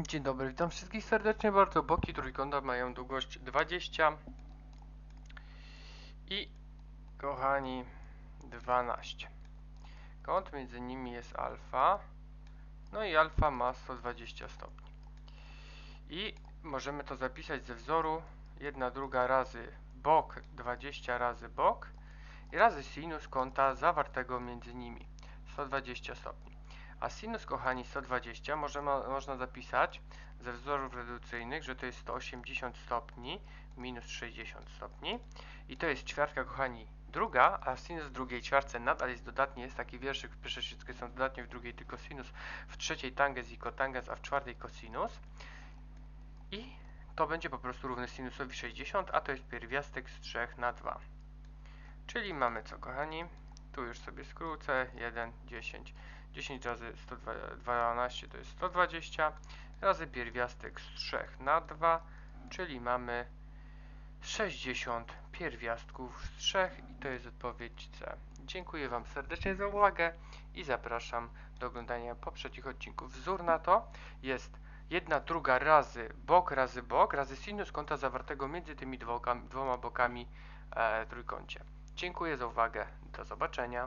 Dzień dobry, witam wszystkich serdecznie bardzo. Boki trójkąta mają długość 20 i kochani 12. Kąt między nimi jest alfa. No i alfa ma 120 stopni. I możemy to zapisać ze wzoru 1 druga razy bok 20 razy bok i razy sinus kąta zawartego między nimi 120 stopni. A sinus, kochani, 120 możemy, można zapisać ze wzorów redukcyjnych, że to jest 180 stopni minus 60 stopni. I to jest ćwiartka, kochani, druga, a sinus w drugiej ćwiartce nadal jest dodatnie. Jest taki wierszyk, w pierwszej wszystkie są dodatnie, w drugiej tylko sinus, w trzeciej tangens i kotangens, a w czwartej cosinus. I to będzie po prostu równy sinusowi 60, a to jest pierwiastek z 3 na 2. Czyli mamy co, kochani? Tu już sobie skrócę. 1, 10. 10 razy 112 to jest 120 razy pierwiastek z 3 na 2, czyli mamy 60 pierwiastków z 3 i to jest odpowiedź C. Dziękuję Wam serdecznie za uwagę i zapraszam do oglądania poprzednich odcinków. Wzór na to jest 1 druga razy bok razy bok razy sinus kąta zawartego między tymi dwoma bokami e, trójkącie. Dziękuję za uwagę. Do zobaczenia.